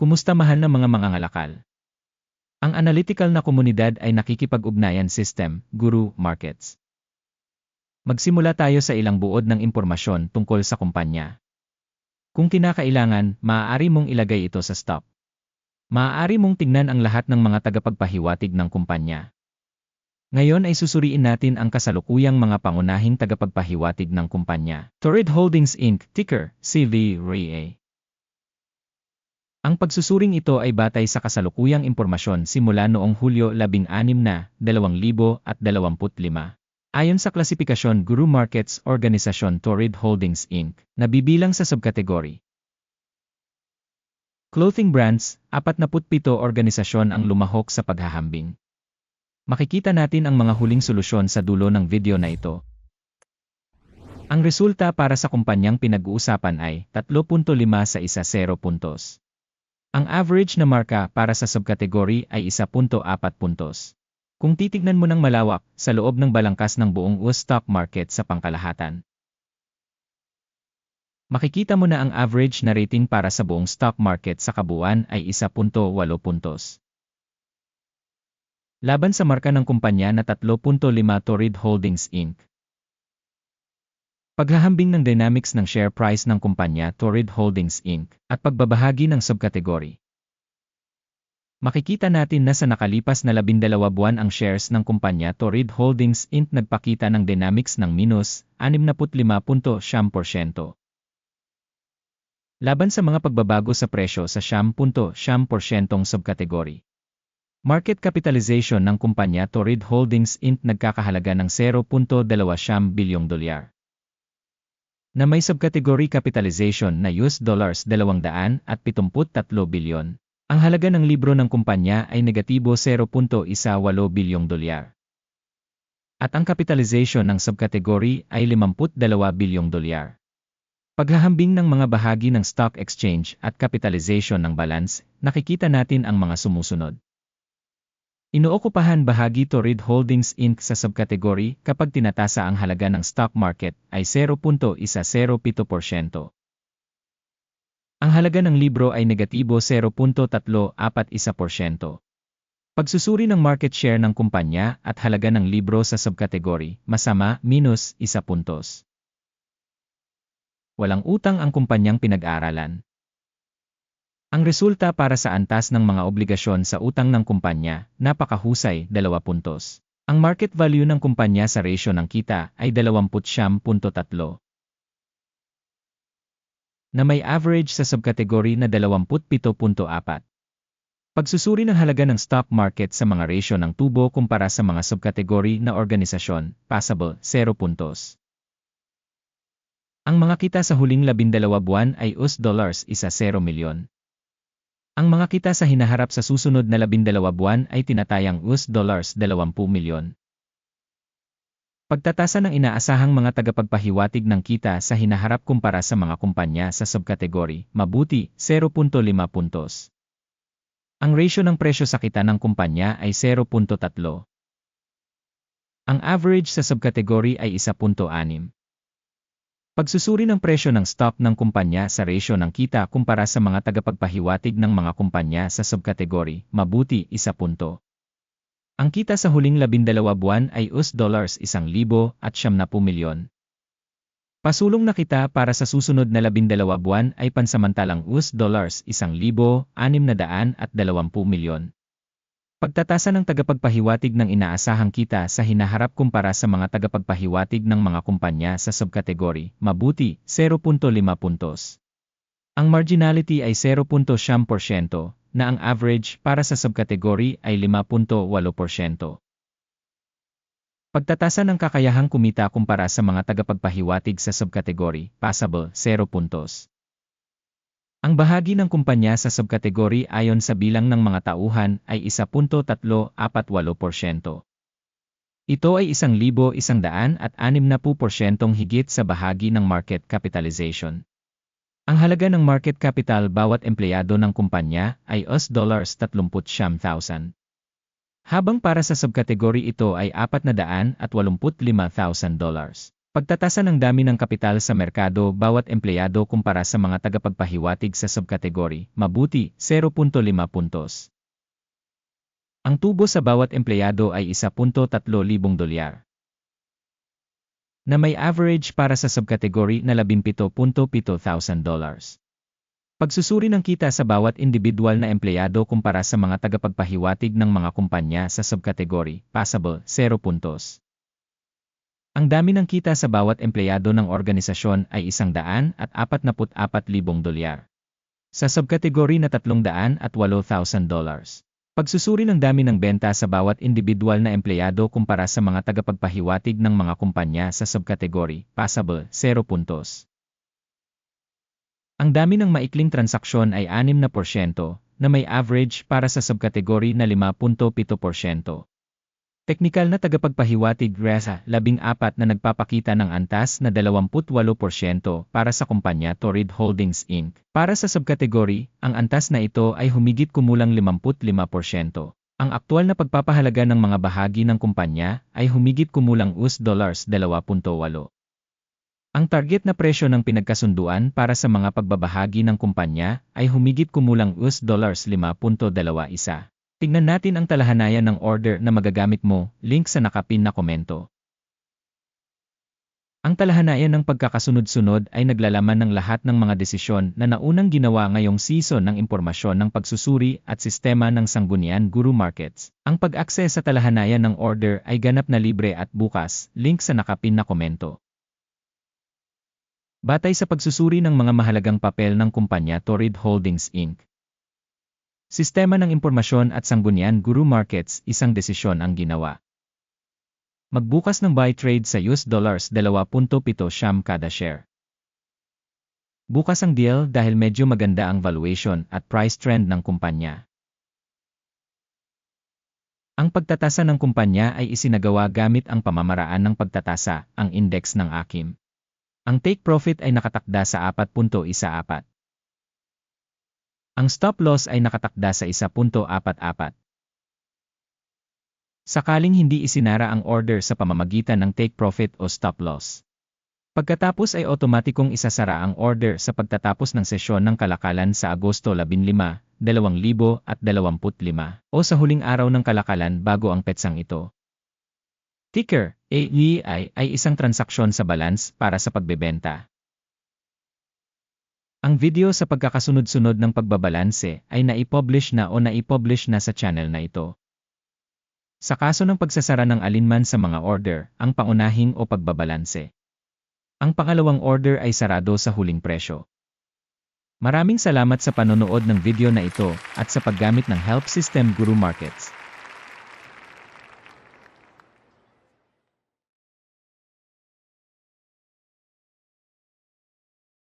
Kumusta mahal na mga mangangalakal? Ang analytical na komunidad ay nakikipag-ugnayan system, guru, markets. Magsimula tayo sa ilang buod ng impormasyon tungkol sa kumpanya. Kung kinakailangan, maaari mong ilagay ito sa stop. Maaari mong tingnan ang lahat ng mga tagapagpahiwatig ng kumpanya. Ngayon ay susuriin natin ang kasalukuyang mga pangunahing tagapagpahiwatig ng kumpanya. Torrid Holdings Inc., ticker, CVRA. Ang pagsusuring ito ay batay sa kasalukuyang impormasyon simula noong Hulyo 16 na 2025. Ayon sa klasifikasyon Guru Markets Organisasyon Torrid Holdings Inc., nabibilang sa subkategory. Clothing brands, 47 organisasyon ang lumahok sa paghahambing. Makikita natin ang mga huling solusyon sa dulo ng video na ito. Ang resulta para sa kumpanyang pinag-uusapan ay 3.5 sa isa 0 puntos. Ang average na marka para sa subkategory ay 1.4 puntos. Kung titignan mo ng malawak sa loob ng balangkas ng buong US stock market sa pangkalahatan, makikita mo na ang average na rating para sa buong stock market sa kabuuan ay 1.8 puntos. Laban sa marka ng kumpanya na 3.5 Torrid Holdings Inc. Paghahambing ng dynamics ng share price ng kumpanya Torrid Holdings Inc. at pagbabahagi ng subkategory. Makikita natin na sa nakalipas na labindalawa buwan ang shares ng kumpanya Torrid Holdings Inc. nagpakita ng dynamics ng minus 65.7%. Laban sa mga pagbabago sa presyo sa 10.7% subkategory. Market capitalization ng kumpanya Torrid Holdings Inc. nagkakahalaga ng 0.2 bilyong dolyar na may subcategory capitalization na US dollars 273 bilyon. Ang halaga ng libro ng kumpanya ay negatibo 0.18 bilyong dolyar. At ang capitalization ng subcategory ay 52 bilyong dolyar. Paghahambing ng mga bahagi ng stock exchange at capitalization ng balance, nakikita natin ang mga sumusunod. Inookupahan bahagi Torrid Holdings Inc. sa subkategory kapag tinatasa ang halaga ng stock market ay 0.107%. Ang halaga ng libro ay negatibo 0.341%. Pagsusuri ng market share ng kumpanya at halaga ng libro sa subkategory, masama, minus, 1 puntos. Walang utang ang kumpanyang pinag-aralan. Ang resulta para sa antas ng mga obligasyon sa utang ng kumpanya, napakahusay, 2 puntos. Ang market value ng kumpanya sa ratio ng kita ay 20.3 na may average sa subkategory na 27.4. Pagsusuri ng halaga ng stock market sa mga ratio ng tubo kumpara sa mga subkategory na organisasyon, passable, 0 puntos. Ang mga kita sa huling labindalawa buwan ay US dollars isa 0 milyon. Ang mga kita sa hinaharap sa susunod na labindalawa buwan ay tinatayang US dollars 20 milyon. Pagtatasa ng inaasahang mga tagapagpahiwatig ng kita sa hinaharap kumpara sa mga kumpanya sa subkategory, mabuti, 0.5 puntos. Ang ratio ng presyo sa kita ng kumpanya ay 0.3. Ang average sa subkategory ay 1.6. Pagsusuri ng presyo ng stock ng kumpanya sa ratio ng kita kumpara sa mga tagapagpahiwatig ng mga kumpanya sa subkategory, mabuti, isa punto. Ang kita sa huling labindalawa buwan ay US dollars isang libo at siyam na milyon. Pasulong na kita para sa susunod na labindalawa buwan ay pansamantalang US dollars isang libo, anim na daan at dalawampu milyon. Pagtatasa ng tagapagpahiwatig ng inaasahang kita sa hinaharap kumpara sa mga tagapagpahiwatig ng mga kumpanya sa subkategory, mabuti, 0.5 puntos. Ang marginality ay 0.7% na ang average para sa subkategory ay 5.8%. Pagtatasa ng kakayahang kumita kumpara sa mga tagapagpahiwatig sa subkategory, passable, 0 puntos. Ang bahagi ng kumpanya sa subkategory ayon sa bilang ng mga tauhan ay 1.348%. Ito ay 1,160% higit sa bahagi ng market capitalization. Ang halaga ng market capital bawat empleyado ng kumpanya ay US dollars 39,000. Habang para sa subkategory ito ay 485,000 dollars. Pagtatasa ng dami ng kapital sa merkado bawat empleyado kumpara sa mga tagapagpahiwatig sa subkategory, mabuti, 0.5 puntos. Ang tubo sa bawat empleyado ay 1.3 libong dolyar. Na may average para sa subkategory na 17.7 thousand dollars. Pagsusuri ng kita sa bawat individual na empleyado kumpara sa mga tagapagpahiwatig ng mga kumpanya sa subkategory, passable, 0 puntos. Ang dami ng kita sa bawat empleyado ng organisasyon ay isang daan at apat na libong dolyar. Sa subkategory na tatlong daan at dollars. Pagsusuri ng dami ng benta sa bawat individual na empleyado kumpara sa mga tagapagpahiwatig ng mga kumpanya sa subkategory, passable, 0 puntos. Ang dami ng maikling transaksyon ay 6% na may average para sa subkategory na 5.7%. Teknikal na tagapagpahiwatig RESA 14 na nagpapakita ng antas na 28% para sa kumpanya Torrid Holdings Inc. Para sa subkategory, ang antas na ito ay humigit kumulang 55%. Ang aktual na pagpapahalaga ng mga bahagi ng kumpanya ay humigit kumulang US dollars 2.8. Ang target na presyo ng pinagkasunduan para sa mga pagbabahagi ng kumpanya ay humigit kumulang US dollars 5.21. Tingnan natin ang talahanayan ng order na magagamit mo, link sa nakapin na komento. Ang talahanayan ng pagkakasunod-sunod ay naglalaman ng lahat ng mga desisyon na naunang ginawa ngayong season ng impormasyon ng pagsusuri at sistema ng Sanggunian Guru Markets. Ang pag-access sa talahanayan ng order ay ganap na libre at bukas, link sa nakapin na komento. Batay sa pagsusuri ng mga mahalagang papel ng kumpanya Torrid Holdings Inc. Sistema ng impormasyon at sanggunian Guru Markets, isang desisyon ang ginawa. Magbukas ng buy trade sa US dollars 2.7 siyam kada share. Bukas ang deal dahil medyo maganda ang valuation at price trend ng kumpanya. Ang pagtatasa ng kumpanya ay isinagawa gamit ang pamamaraan ng pagtatasa, ang index ng AKIM. Ang take profit ay nakatakda sa 4.14. Ang stop loss ay nakatakda sa 1.44. Sakaling hindi isinara ang order sa pamamagitan ng take profit o stop loss. Pagkatapos ay otomatikong isasara ang order sa pagtatapos ng sesyon ng kalakalan sa Agosto 15, 2025 o sa huling araw ng kalakalan bago ang petsang ito. Ticker, AEI ay isang transaksyon sa balance para sa pagbebenta. Ang video sa pagkakasunod-sunod ng pagbabalanse ay naipublish na o naipublish na sa channel na ito. Sa kaso ng pagsasara ng alinman sa mga order, ang pangunahing o pagbabalanse. Ang pangalawang order ay sarado sa huling presyo. Maraming salamat sa panonood ng video na ito at sa paggamit ng Help System Guru Markets.